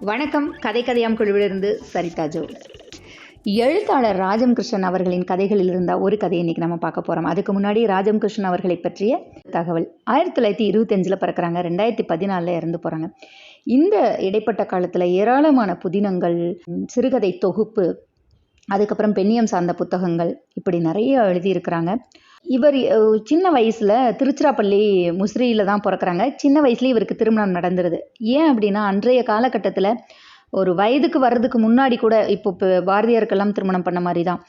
வணக்கம். கதை கதையாம் குழுவிலிருந்து சரிதா ஜோ. எழுத்தாளர் ராஜம் கிருஷ்ணன் அவர்களின் கதைகளில் இருந்த ஒரு கதையை இன்னைக்கு நம்ம பார்க்க போகிறோம் அதுக்கு முன்னாடி ராஜம் கிருஷ்ணன் அவர்களை பற்றிய தகவல். ஆயிரத்தி தொள்ளாயிரத்தி இருபத்தஞ்சில் பிறக்கிறாங்க. ரெண்டாயிரத்தி பதினாலில் இறந்து போகிறாங்க இந்த இடைப்பட்ட காலத்தில் ஏராளமான புதினங்கள் சிறுகதை தொகுப்பு அதுக்கப்புறம் பெண்ணியம் சார்ந்த புத்தகங்கள் இப்படி நிறைய எழுதியிருக்கிறாங்க. இவர் சின்ன வயசில் திருச்சிராப்பள்ளி முசிறியில் தான் பிறக்கறாங்க. சின்ன வயசுலேயே இவருக்கு திருமணம் நடந்துருது. ஏன் அப்படின்னா அன்றைய காலகட்டத்தில் ஒரு வயதுக்கு வர்றதுக்கு முன்னாடி கூட இப்போ இப்போ பாரதியாருக்கெல்லாம் திருமணம் பண்ண மாதிரி தான்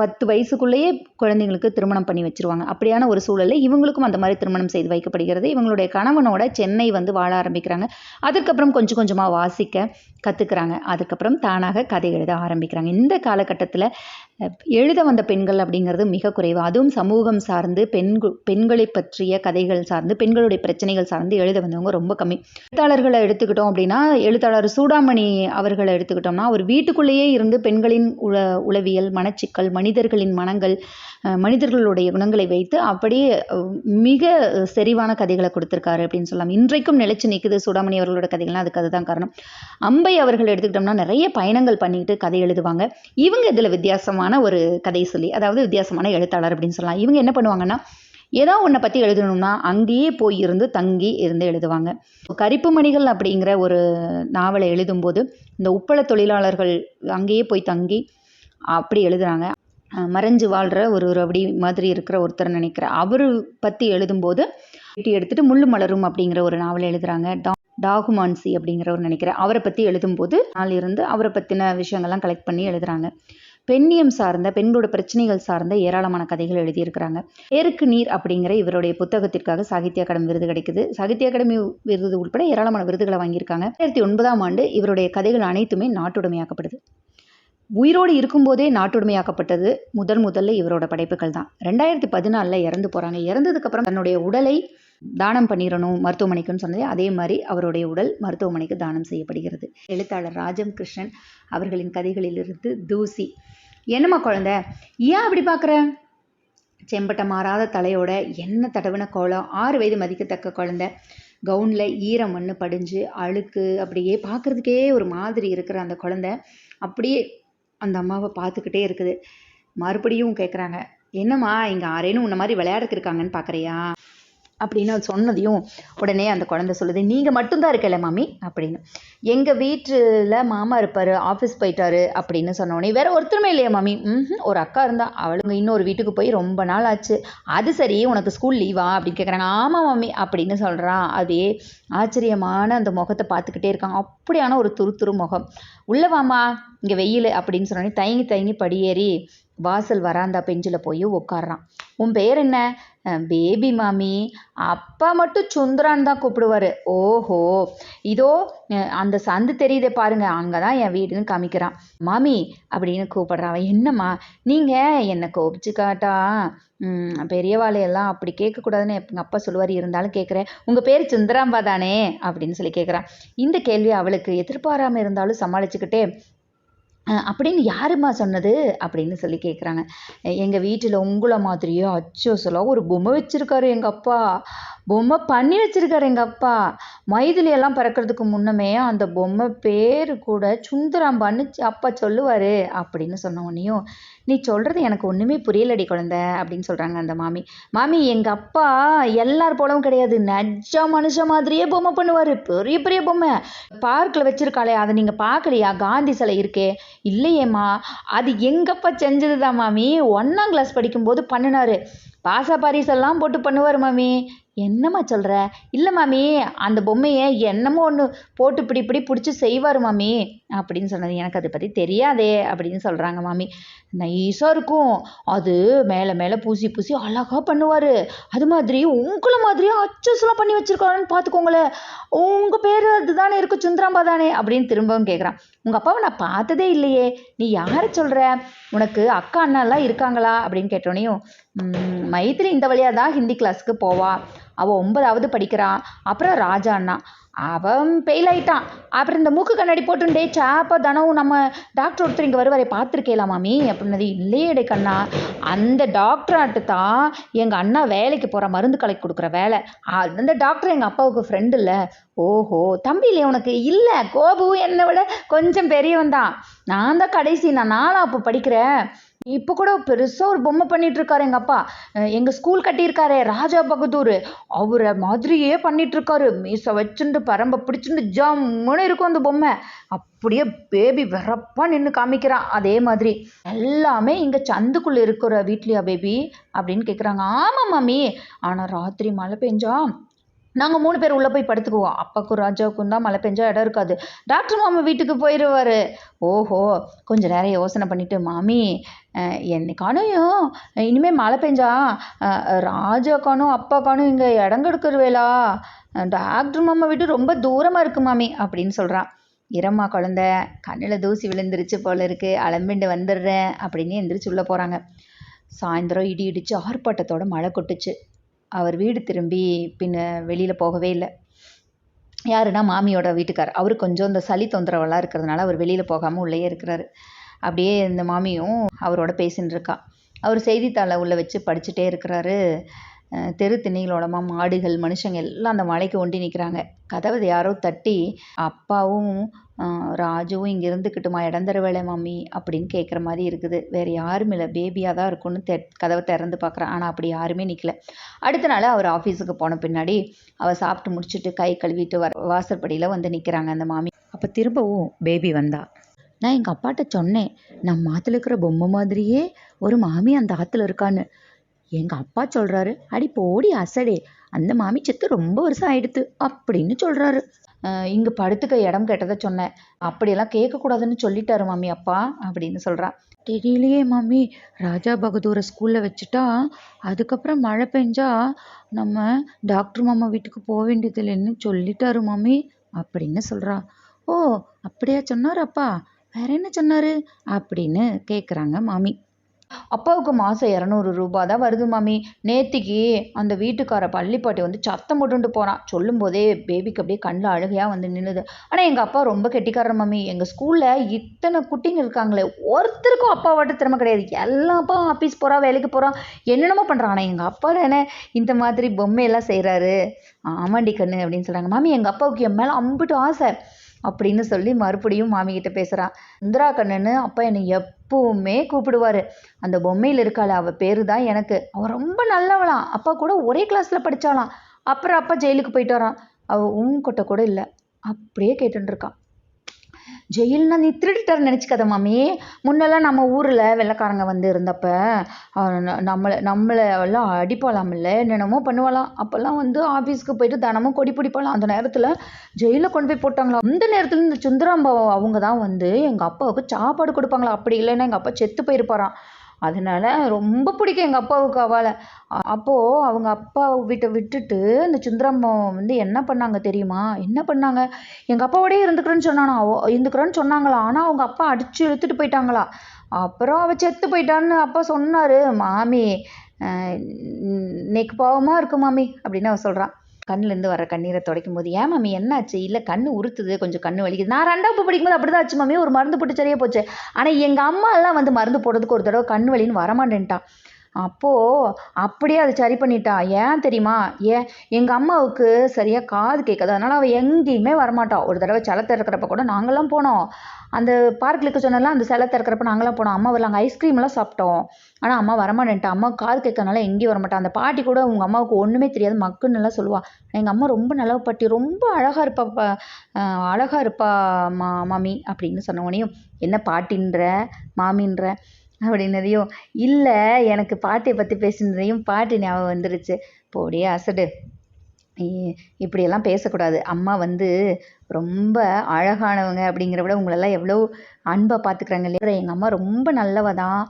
பத்து வயசுக்குள்ளேயே குழந்தைங்களுக்கு திருமணம் பண்ணி வச்சிருவாங்க. அப்படியான ஒரு சூழலில் இவங்களுக்கும் அந்த மாதிரி திருமணம் செய்து வைக்கப்படுகிறது. இவங்களுடைய கணவனோட சென்னை வந்து வாழ ஆரம்பிக்கிறாங்க. அதுக்கப்புறம் கொஞ்சம் கொஞ்சமாக வாசிக்க கற்றுக்குறாங்க அதுக்கப்புறம் தானாக கதை எழுத ஆரம்பிக்கிறாங்க. இந்த காலகட்டத்தில் எழுத வந்த பெண்கள் அப்படிங்கிறது மிக குறைவு. அதுவும் சமூகம் சார்ந்து பெண் பெண்களை பற்றிய கதைகள் சார்ந்து பெண்களுடைய பிரச்சனைகள் சார்ந்து எழுத வந்தவங்க ரொம்ப கம்மி. எழுத்தாளர்களை எடுத்துக்கிட்டோம் அப்படின்னா எழுத்தாளர் சூடாமணி அவர்களை எடுத்துக்கிட்டோம்னா அவர் வீட்டுக்குள்ளேயே இருந்து பெண்களின் உள உளவியல் மனச்சிக்கல் மனிதர்களின் மனங்கள் மனிதர்களுடைய குணங்களை வைத்து அப்படியே மிக செறிவான கதைகளை கொடுத்துருக்காரு அப்படின்னு சொல்லலாம். இன்றைக்கும் நிலைச்சு நிற்குது சூடாமணி அவர்களோட கதைகள்லாம் அதுக்கு அதுதான் காரணம். அம்பை அவர்கள் எடுத்துக்கிட்டோம்னா நிறைய பயணங்கள் பண்ணிட்டு கதை எழுதுவாங்க. இவங்க இதில் வித்தியாசமான ஒரு கதை சொல்லி அதாவது வித்தியாசமான எழுத்தாளர் அப்படின்னு சொல்லலாம். இவங்க என்ன பண்ணுவாங்கன்னா ஏதோ ஒன்றை பற்றி எழுதணும்னா அங்கேயே போய் இருந்து தங்கி இருந்து எழுதுவாங்க. கரிப்பு மணிகள் அப்படிங்கிற ஒரு நாவலை எழுதும்போது இந்த உப்பள தொழிலாளர்கள் அங்கேயே போய் தங்கி அப்படி எழுதுறாங்க. மறைஞ்சு வாழ்கிற ஒரு ஒரு அப்படி மாதிரி இருக்கிற ஒருத்தர் நினைக்கிறேன். அவர் பற்றி எழுதும்போது வெட்டி எடுத்துட்டு முள்ளு மலரும் அப்படிங்கிற ஒரு நாவலை எழுதுறாங்க. டா டாகுமான்சி அப்படிங்கிறவர் நினைக்கிறேன். அவரை பற்றி எழுதும்போது நாள் இருந்து அவரை பற்றின விஷயங்கள்லாம் கலெக்ட் பண்ணி எழுதுறாங்க. பெண்ணியம் சார்ந்த பெண்களோட பிரச்சனைகள் சார்ந்த ஏராளமான கதைகள் எழுதியிருக்கிறாங்க. ஏருக்கு நீர் அப்படிங்கிற இவருடைய புத்தகத்திற்காக சாகித்ய அகாடமி விருது கிடைக்குது. சாகித்ய அகாடமி விருது உட்பட ஏராளமான விருதுகளை வாங்கியிருக்காங்க. ரெண்டாயிரத்தி ஒன்பதாம் ஆண்டு இவருடைய கதைகள் அனைத்துமே நாட்டுடைமையாக்கப்படுது உயிரோடு இருக்கும்போதே நாட்டுடைமையாக்கப்பட்டது முதல் முதல்ல இவரோட படைப்புகள் தான். ரெண்டாயிரத்தி பதினாலில் இறந்து போகிறாங்க இறந்ததுக்கப்புறம் தன்னுடைய உடலை தானம் பண்ணிடணும் மருத்துவமனைக்குன்னு சொன்னதே அதே மாதிரி அவருடைய உடல் மருத்துவமனைக்கு தானம் செய்யப்படுகிறது. எழுத்தாளர் ராஜம் கிருஷ்ணன் அவர்களின் கதைகளிலிருந்து தூசி. என்னம்மா குழந்த? ஏன் அப்படி பார்க்குற? செம்பட்ட மாறாத தலையோட என்ன தடவின கோலம்? ஆறு வயது மதிக்கத்தக்க குழந்த. கவுனில் ஈரம் மண்ணு படிஞ்சு அழுக்கு அப்படியே பார்க்குறதுக்கே ஒரு மாதிரி இருக்கிற அந்த குழந்த அப்படியே அந்த அம்மாவை பார்த்துக்கிட்டே இருக்குது. மறுபடியும் கேட்குறாங்க என்னம்மா இங்கே ஆரேனும் உன்ன மாதிரி விளையாடுறதுக்கு இருக்காங்கன்னு பார்க்குறியா? அப்படின்னு சொன்னதையும் உடனே அந்த குழந்தை சொல்லுது. நீங்கள் மட்டும்தான் இருக்கல மாமி அப்படின்னு. எங்கள் வீட்டில் மாமா இருப்பார் ஆஃபீஸ் போயிட்டாரு அப்படின்னு சொன்னோடனே வேற ஒருத்தருமே இல்லையா மாமி. ம் ஒரு அக்கா இருந்தா அவளுங்க இன்னொரு வீட்டுக்கு போய் ரொம்ப நாள் ஆச்சு. அது சரி உனக்கு ஸ்கூல் லீவா அப்படின்னு கேட்குறாங்க ஆமாம் மாமி அப்படின்னு சொல்கிறான் அதே ஆச்சரியமான அந்த முகத்தை பார்த்துக்கிட்டே இருக்காங்க அப்படியான ஒரு துரு துரு முகம். உள்ளவாமா இங்கே வெயில் அப்படின்னு சொன்னோடனே தயங்கி தயங்கி படியேறி வாசல் வராந்தா பெஞ்சில் போய் உட்கார்றான் உன் பேர் என்ன? பேபி மாமி. அப்பா மட்டும் சுந்தரான் தான் கூப்பிடுவாரு. ஓஹோ. இதோ அந்த சந்து தெரியுதே பாருங்க. அங்கே தான் என் வீடுன்னு காமிக்கிறான். மாமி அப்படின்னு கூப்பிடுறான். அவன் என்னம்மா? நீங்கள் என்னை கோபிச்சு காட்டா? பெரியவாளையெல்லாம் அப்படி கேட்கக்கூடாதுன்னு எங்கள் அப்பா சொல்லுவார். இருந்தாலும் கேட்குறேன். உங்கள் பேர் சுந்தராம்பா தானே? அப்படின்னு சொல்லி கேட்குறான். இந்த கேள்வி அவளுக்கு எதிர்பாராமல் இருந்தாலும் சமாளிச்சுக்கிட்டே அப்படின்னு யாரும்மா சொன்னது? அப்படின்னு சொல்லி கேட்குறாங்க எங்கள் வீட்டில் உங்களை மாதிரியே அச்சோ ஒரு பொம்மை வச்சுருக்காரு எங்கள் அப்பா. பொம்மை பண்ணி வச்சிருக்கார் எங்கள் அப்பா. மைதிலி எல்லாம் பிறக்கிறதுக்கு முன்னமே அந்த பொம்மை பேர் கூட சுந்தராம்பான்னு அப்பா சொல்லுவார். அப்படின்னு சொன்ன உடனேயும் நீ சொல்கிறது எனக்கு ஒன்றுமே புரியலடி குழந்தை அப்படின்னு சொல்கிறாங்க அந்த மாமி. மாமி எங்கள் அப்பா எல்லார் போலவும் கிடையாது. நஜ்ஜா மனுஷன் மாதிரியே பொம்மை பண்ணுவார். பெரிய பெரிய பொம்மை. பார்க்கில் வச்சுருக்காளே அதை நீங்கள் பார்க்கலையா? காந்தி சிலை இருக்கே. இல்லையேம்மா அது எங்கப்பா செஞ்சது தான் மாமி. ஒன்றாம் கிளாஸ் படிக்கும்போது பண்ணினாரு. பாசா பாரிஸ் எல்லாம் போட்டு பண்ணுவார் மாமி. என்னம்மா சொல்கிற இல்லை மாமி அந்த பொம்மையை என்னமோ ஒன்று போட்டு இப்படி இப்படி பிடிச்சி செய்வார் மாமி. அப்படின்னு சொன்னது எனக்கு அதை பற்றி தெரியாதே அப்படின்னு சொல்கிறாங்க மாமி. நைஸாக இருக்கும். அது மேலே மேலே பூசி பூசி அழகாக பண்ணுவார். அது மாதிரி உங்களை மாதிரியே அச்சஸ்லாம் பண்ணி வச்சுருக்காருன்னு பார்த்துக்கோங்களேன் உங்கள் பேர் அதுதானே இருக்கு சுந்தராம்பா தானே அப்படின்னு திரும்பவும் கேட்குறான் உங்கள் அப்பாவை நான் பார்த்ததே இல்லையே. நீ யாரை சொல்கிற உனக்கு அக்கா அண்ணாலாம் இருக்காங்களா? அப்படின்னு கேட்டோடனையும் மைத்திரி இந்த வழியாக தான் ஹிந்தி கிளாஸ்க்கு போவா. அவள் ஒன்பதாவது படிக்கிறான் அப்புறம் ராஜா அண்ணா அவன் ஃபெயில் ஆயிட்டான். அப்புறம் இந்த மூக்கு கண்ணாடி போட்டுண்டே சாப்பா தினமும் நம்ம டாக்டர் ஒருத்தர் இங்கே வருவாரே பார்த்துருக்கேலாம் மாமி? அப்படின்னது இல்லையேடே கண்ணா. அந்த டாக்டராட்டு தான் எங்கள் அண்ணா வேலைக்கு போகிற மருந்து கலைக்கு கொடுக்குற வேலை. அந்த டாக்டர் எங்கள் அப்பாவுக்கு ஃப்ரெண்டு இல்லை. ஓஹோ தம்பி இல்லையே உனக்கு இல்லை. கோபு என்னை விட கொஞ்சம் பெரியவன் தான் நான் தான் கடைசி நான் நானும் அப்போ படிக்கிறேன். இப்போ கூட பெருசாக ஒரு பொம்மை பண்ணிட்டு இருக்காரு எங்கள் அப்பா எங்கள் ஸ்கூல் கட்டியிருக்காரே ராஜா பகதூர். அவரை மாதிரியே பண்ணிட்டு இருக்காரு மீசை வச்சுட்டு பரம்ப பிடிச்சிட்டு ஜம்முன்னு இருக்கும் அந்த பொம்மை. அப்படியே பேபி வெறப்பா நின்று காமிக்கிறான். அதே மாதிரி எல்லாமே இங்கே சந்துக்குள்ளே இருக்கிற வீட்லையா பேபி அப்படின்னு கேட்குறாங்க ஆமாம் மாமி. ஆனால் ராத்திரி மழை பெஞ்சா நாங்கள் மூணு பேர் உள்ளே போய் படுத்துக்குவோம். அப்பாக்கும் ராஜாவுக்கும் தான் மழை பெஞ்சா இடம் இருக்காது. டாக்டர் மாமா வீட்டுக்கு போயிடுவார் ஓஹோ கொஞ்ச நேரம் யோசனை பண்ணிவிட்டு மாமி அஹ், என்னைக்கானும் இனிமேல் மழை பெஞ்சா ராஜாக்கானும் அப்பாக்கானும் இங்கே இடம் கெடுக்கிறவேலா. டாக்டர் மாமா வீட்டு ரொம்ப தூரமாக இருக்கு மாமி அப்படின்னு சொல்கிறான் இரம்மா குழந்த கண்ணில் தூசி விழுந்துருச்சு போல இருக்கு. அலம்பிண்டு வந்துடுறேன் அப்படின்னு எந்திரிச்சு உள்ளே போகிறாங்க சாயந்தரம் இடி இடிச்சு ஆர்ப்பாட்டத்தோட மழை கொட்டுச்சு. அவர் வீடு திரும்பி பின்ன வெளியில் போகவே இல்லை. யாருன்னா மாமியோட வீட்டுக்கார். அவர் கொஞ்சம் இந்த சளி தொந்தரவெல்லாம் இருக்கிறதுனால அவர் வெளியில் போகாமல் உள்ளேயே இருக்கிறாரு. அப்படியே இந்த மாமியும் அவரோட பேசின்னு இருக்கா. அவர் செய்தித்தாளை உள்ளே வச்சு படிச்சுட்டே இருக்கிறாரு. தெரு திண்ணைகளோடமா மாடுகள் மனுஷங்க எல்லாம் அந்த மலைக்கு ஒண்டி நிற்கிறாங்க கதவை யாரோ தட்டி அப்பாவும் ராஜுவும் இங்கே இருந்துக்கிட்டுமா? இடம் தர வேலை மாமி அப்படின்னு கேட்குற மாதிரி இருக்குது. வேறு யாரும் இல்லை. பேபியாக தான் இருக்கும்னு தெ கதவை திறந்து பார்க்குறேன் ஆனால் அப்படி யாருமே நிற்கல அடுத்த நாள் அவர் ஆஃபீஸுக்கு போன பின்னாடி அவள் சாப்பிட்டு முடிச்சுட்டு கை கழுவிட்டு வர வாசற்படியில் வந்து நிற்கிறாங்க அந்த மாமி. அப்போ திரும்பவும் பேபி வந்தா. நான் எங்கள் அப்பாட்ட சொன்னேன் நம்ம ஆற்றுல இருக்கிற பொம்மை மாதிரியே ஒரு மாமி அந்த ஆற்றுல இருக்கான்னு. எங்கள் அப்பா சொல்கிறாரு அடி போடி அசடே அந்த மாமி செத்து ரொம்ப வருஷம் ஆயிடுத்து அப்படின்னு சொல்கிறாரு இங்கே படுத்துக்க இடம் கேட்டதை சொன்னேன் அப்படியெல்லாம் கேட்கக்கூடாதுன்னு சொல்லிட்டாரு மாமி அப்பா அப்படின்னு சொல்கிறான் தெரியலையே மாமி ராஜா பகதூரை ஸ்கூலில் வச்சுட்டா அதுக்கப்புறம் மழை பெஞ்சா நம்ம டாக்டர் மாமா வீட்டுக்கு போக வேண்டியது இல்லைன்னு சொல்லிட்டாரு மாமி அப்படின்னு சொல்கிறா ஓ அப்படியா சொன்னார் அப்பா வேற என்ன சொன்னாரு? அப்படின்னு கேட்குறாங்க மாமி. அப்பாவுக்கு மாதம் இரநூறு ரூபா தான் வருது மாமி. நேத்திக்கு அந்த வீட்டுக்கார பள்ளிப்பாட்டி வந்து சத்தம் போட்டுட்டு போகிறான் சொல்லும்போதே பேபிக்கு அப்படியே கண்ணில் அழுகையாக வந்து நின்றுது ஆனால் எங்கள் அப்பா ரொம்ப கெட்டிக்காரர் மாமி. எங்கள் ஸ்கூலில் இத்தனை குட்டிங்க இருக்காங்களே. ஒருத்தருக்கும் அப்பா திறமை கிடையாது. எல்லா அப்பா ஆஃபீஸ் போகிறா வேலைக்கு போகிறான் என்னென்னமோ பண்ணுறான் ஆனால் எங்கள் அப்பா தானே இந்த மாதிரி பொம்மையெல்லாம் செய்கிறாரு ஆமாண்டி கண்ணு அப்படின்னு சொல்கிறாங்க மாமி எங்கள் அப்பாவுக்கு என் மேலே அம்பிட்டு ஆசை. அப்படின்னு சொல்லி மறுபடியும் மாமிக்கிட்ட பேசுகிறான் இந்திரா கண்ணன்னு அப்பா என்னை எப்பவுமே கூப்பிடுவார். அந்த பொம்மையில் இருக்காள் அவள் பேரு தான் எனக்கு. அவள் ரொம்ப நல்லவளாம் அப்பா கூட ஒரே கிளாஸில் படித்தாளாம் அப்புறம் அப்பா ஜெயிலுக்கு போயிட்டு வரான். அவள் உங்ககிட்ட கூட இல்லை. அப்படியே கேட்டுருக்கான் ஜெயில்னா நீ திருடிட்டார் நினச்சிக்காத மாமி. முன்னெல்லாம் நம்ம ஊரில் வெள்ளைக்காரங்க வந்து இருந்தப்ப நம்மளை நம்மளை எல்லாம் அடிப்பாளாமில்ல என்னென்னமோ பண்ணுவாளாம். அப்போல்லாம் வந்து ஆஃபீஸ்க்கு போயிட்டு தினமும் கொடி பிடிப்பாளாம். அந்த நேரத்தில் ஜெயிலில் கொண்டு போய் போட்டாங்களாம். அந்த நேரத்தில் இந்த சுந்தராம்பா அவங்க தான் வந்து எங்கள் அப்பாவுக்கு சாப்பாடு கொடுப்பாங்களா அப்படி இல்லைன்னா எங்கள் அப்பா செத்து போயிருப்பாராம். அதனால் ரொம்ப பிடிக்கும் எங்கள் அப்பாவுக்கு அவளை. அப்போது அவங்க அப்பா வீட்டை விட்டுட்டு இந்த சுந்தரம்மா வந்து என்ன பண்ணாங்க தெரியுமா? என்ன பண்ணாங்க? எங்கள் அப்பாவோடயே இருந்துக்கிறேன்னு சொன்னானா? அவ இருந்துக்கிறேன்னு சொன்னாங்களா? ஆனால் அவங்க அப்பா அடித்து இழுத்துட்டு போயிட்டாங்களா? அப்புறம் அவள் செத்து போயிட்டான்னு அப்பா சொன்னார். மாமி இன்னைக்கு பாவமாக இருக்கு மாமி அப்படின்னு அவள் சொல்கிறான் கண்ணுலேருந்து வர கண்ணீரை துடைக்கும் போது ஏன் மாமி என்னாச்சு? இல்லை கண்ணு உறுத்துது கொஞ்சம் கண்ணு வலிக்குது. நான் ரெண்டாவது படிக்கும்போது அப்படி தான் ஆச்சு மாமி ஒரு மருந்து போட்டு சரியாக போச்சு. ஆனால் எங்கள் அம்மா எல்லாம் வந்து மருந்து போடுறதுக்கு ஒரு தடவை கண் வலின்னு வரமாட்டேன்ட்டான். அப்போது அப்படியே அதை சரி பண்ணிட்டா. ஏன் தெரியுமா? ஏன் எங்கள் அம்மாவுக்கு சரியாக காது கேட்காது. அதனால் அவள் எங்கேயுமே வரமாட்டாள் ஒரு தடவை சலத்தை இருக்கிறப்ப கூட நாங்களாம் போனோம். அந்த பார்க்கில் இருக்க சொன்னல அந்த சிலை திறக்கிறப்ப நாங்களாம் போனோம். அம்மா வரல அங்கே ஐஸ்கிரீம்லாம் சாப்பிட்டோம். ஆனால் அம்மா வரமாட்டேன்ட்டா. அம்மா காது கேட்கறனால எங்கேயும் வரமாட்டா. அந்த பாட்டி கூட உங்கள் அம்மாவுக்கு ஒன்றுமே தெரியாது. மக்குன்னு எல்லாம் சொல்லுவாள் எங்கள் அம்மா ரொம்ப நல்ல பாட்டி. ரொம்ப அழகாக இருப்பா பா அழகா இருப்பா மா மாமி அப்படின்னு சொன்ன உடனேயும் என்ன பாட்டின்ற மாமின்ற? அப்படின்னதையும் இல்லை எனக்கு பாட்டியை பற்றி பேசினதையும் பாட்டி ஞாபகம் வந்துருச்சு. போடியே அசடு. இப்படியெல்லாம் பேசக்கூடாது. அம்மா வந்து ரொம்ப அழகானவங்க அப்படிங்கிற விட உங்களெல்லாம் எவ்வளோ அன்பாக பார்த்துக்கிறாங்க இல்லையா? எங்கள் அம்மா ரொம்ப நல்லவ தான்.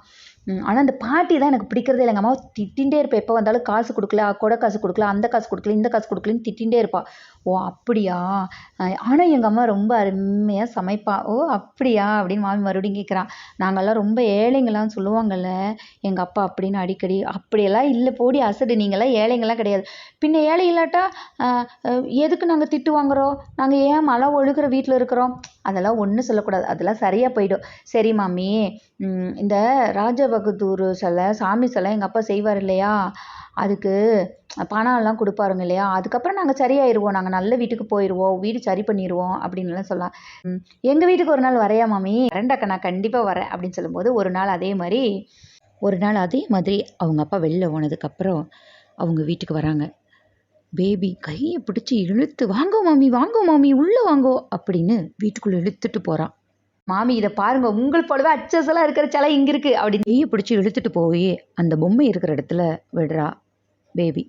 ஆனால் அந்த பாட்டி தான் எனக்கு பிடிக்கிறதே இல்லை. எங்கள் அம்மா திட்டிகிட்டே இருப்பேன் எப்போ வந்தாலும் காசு கொடுக்கல கொடை காசு கொடுக்கல அந்த காசு கொடுக்கல இந்த காசு கொடுக்கலன்னு திட்டிகிட்டே இருப்பாள் ஓ அப்படியா? ஆனால் எங்கள் அம்மா ரொம்ப அருமையாக சமைப்பா. ஓ அப்படியா? அப்படின்னு மாமி மறுபடியும் கேட்குறான் நாங்கள்லாம் ரொம்ப ஏழைங்களாம் சொல்லுவாங்கல்ல. எங்கள் அப்பா அப்படின்னு அடிக்கடி. அப்படியெல்லாம் இல்லை போடி அசடு. நீங்களாம் ஏழைங்களாம் கிடையாது. பின்ன ஏழை இல்லாட்டா எதுக்கு நாங்கள் திட்டு வாங்குறோம்? நாங்கள் ஏன் மழை ஒழுகிற வீட்டில் இருக்கிறோம்? அதெல்லாம் ஒன்றும் சொல்லக்கூடாது. அதெல்லாம் சரியாக போயிடும். சரி மாமி. இந்த ராஜபகதூர் சிலை சாமி சிலை எங்கள் அப்பா செய்வார் இல்லையா? அதுக்கு பணம்லாம் கொடுப்பாருங்க இல்லையா? அதுக்கப்புறம் நாங்கள் சரியாயிருவோம். நாங்கள் நல்ல வீட்டுக்கு போயிடுவோம் வீடு சரி பண்ணிடுவோம் அப்படின்னுலாம் சொல்லலாம். ம், எங்கள் வீட்டுக்கு ஒரு நாள் வரையா மாமி? ரெண்டக்கா நான் கண்டிப்பாக வரேன் அப்படின்னு சொல்லும்போது ஒரு நாள் அதே மாதிரி ஒரு நாள் அதே மாதிரி அவங்க அப்பா வெளில போனதுக்கப்புறம் அவங்க வீட்டுக்கு வராங்க. பேபி கையை பிடிச்சி இழுத்து வாங்கோ மாமி வாங்கோ மாமி உள்ளே வாங்கோ அப்படின்னு வீட்டுக்குள்ளே இழுத்துட்டு போகிறான் மாமி இதை பாருங்க. உங்கள் போலவே அச்சசலாக இருக்கிற சிலை இங்கே இருக்குது அப்படின்னு கையை பிடிச்சி இழுத்துட்டு போய் அந்த பொம்மை இருக்கிற இடத்துல விடுறா பேபி.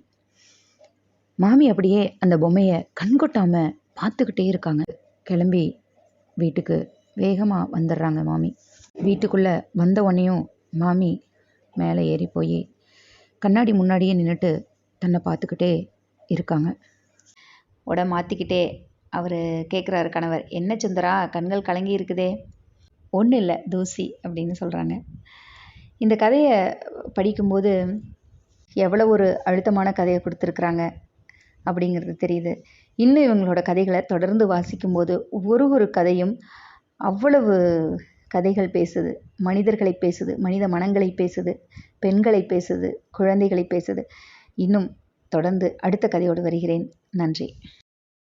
மாமி அப்படியே அந்த பொம்மையை கண்கொட்டாம பார்த்துக்கிட்டே இருக்காங்க. கிளம்பி வீட்டுக்கு வேகமாக வந்துடுறாங்க மாமி. வீட்டுக்குள்ளே வந்த உடனேயும் மாமி மேலே ஏறி போய் கண்ணாடி முன்னாடியே நின்றுட்டு தன்னை பார்த்துக்கிட்டே இருக்காங்க. உட மாற்றிக்கிட்டே அவர் கேட்குறாரு கணவர் என்ன சுந்தரா? கண்கள் கலங்கி இருக்குதே. ஒன்றும் இல்லை தூசி அப்படின்னு சொல்கிறாங்க இந்த கதையை படிக்கும்போது எவ்வளோ ஒரு அழுத்தமான கதையை கொடுத்துருக்குறாங்க. அப்படிங்கிறது தெரியுது. இன்னும் இவங்களோட கதைகளை தொடர்ந்து வாசிக்கும்போது ஒரு ஒரு கதையும் அவ்வளவு கதைகள் பேசுது. மனிதர்களை பேசுது மனித மனங்களை பேசுது பெண்களை பேசுது குழந்தைகளை பேசுது. இன்னும் தொடர்ந்து அடுத்த கதையோடு வருகிறேன். நன்றி.